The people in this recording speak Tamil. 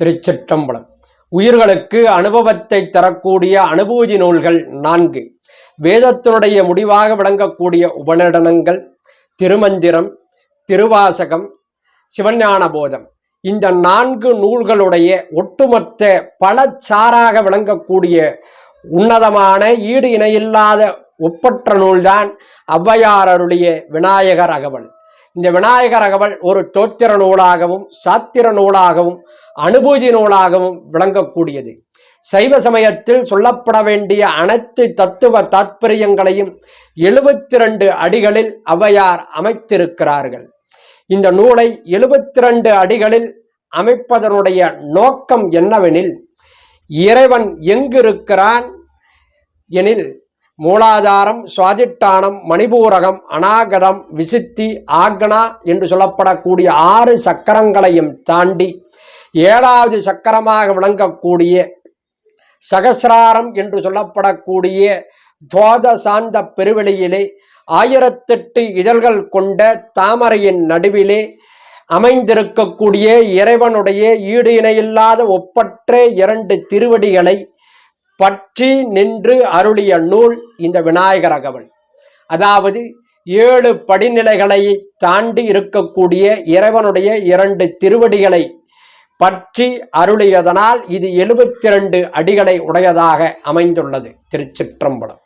திருச்சிற்றம்பலம். உயிர்களுக்கு அனுபவத்தை தரக்கூடிய அனுபூதி நூல்கள் நான்கு. வேதத்தினுடைய முடிவாக விளங்கக்கூடிய உபநடனங்கள் திருமந்திரம் திருவாசகம் சிவஞான போதம் இந்த நான்கு நூல்களுடைய ஒட்டுமொத்த பலச்சாராக விளங்கக்கூடிய உன்னதமான ஈடு இணையில்லாத ஒப்பற்ற நூல்தான் ஔவையார் அருளிய விநாயகர் அகவல். இந்த விநாயகர் அகவல் ஒரு தோத்திர நூலாகவும் சாத்திர நூலாகவும் அனுபூதி நூலாகவும் விளங்கக்கூடியது. சைவ சமயத்தில் சொல்லப்பட வேண்டிய அனைத்து தத்துவ தாத்பரியங்களையும் எழுபத்தி ரெண்டு அடிகளில் அவையார் அமைத்திருக்கிறார்கள். இந்த நூலை எழுபத்தி ரெண்டு அடிகளில் அமைப்பதனுடைய நோக்கம் என்னவெனில் இறைவன் எங்கிருக்கிறான் எனில் மூலாதாரம் சுவாதிட்டானம் மணிபூரகம் அநாகரம் விசித்தி ஆக்னா என்று சொல்லப்படக்கூடிய ஆறு சக்கரங்களையும் தாண்டி ஏழாவது சக்கரமாக விளங்கக்கூடிய சகசிராரம் என்று சொல்லப்படக்கூடிய துவாத சாந்த பெருவெளியிலே ஆயிரத்தெட்டு இதழ்கள் கொண்ட தாமரையின் நடுவிலே அமைந்திருக்கக்கூடிய இறைவனுடைய ஈடு இணையில்லாத ஒப்பற்ற இரண்டு திருவடிகளை பற்றி நின்று அருளிய நூல் இந்த விநாயகர் அகவல். அதாவது ஏழு படிநிலைகளை தாண்டி இருக்கக்கூடிய இறைவனுடைய இரண்டு திருவடிகளை பற்றி அருளியதனால் இது எழுபத்தி ரெண்டு அடிகளை உடையதாக அமைந்துள்ளது. திருச்சிற்றம்பலம்.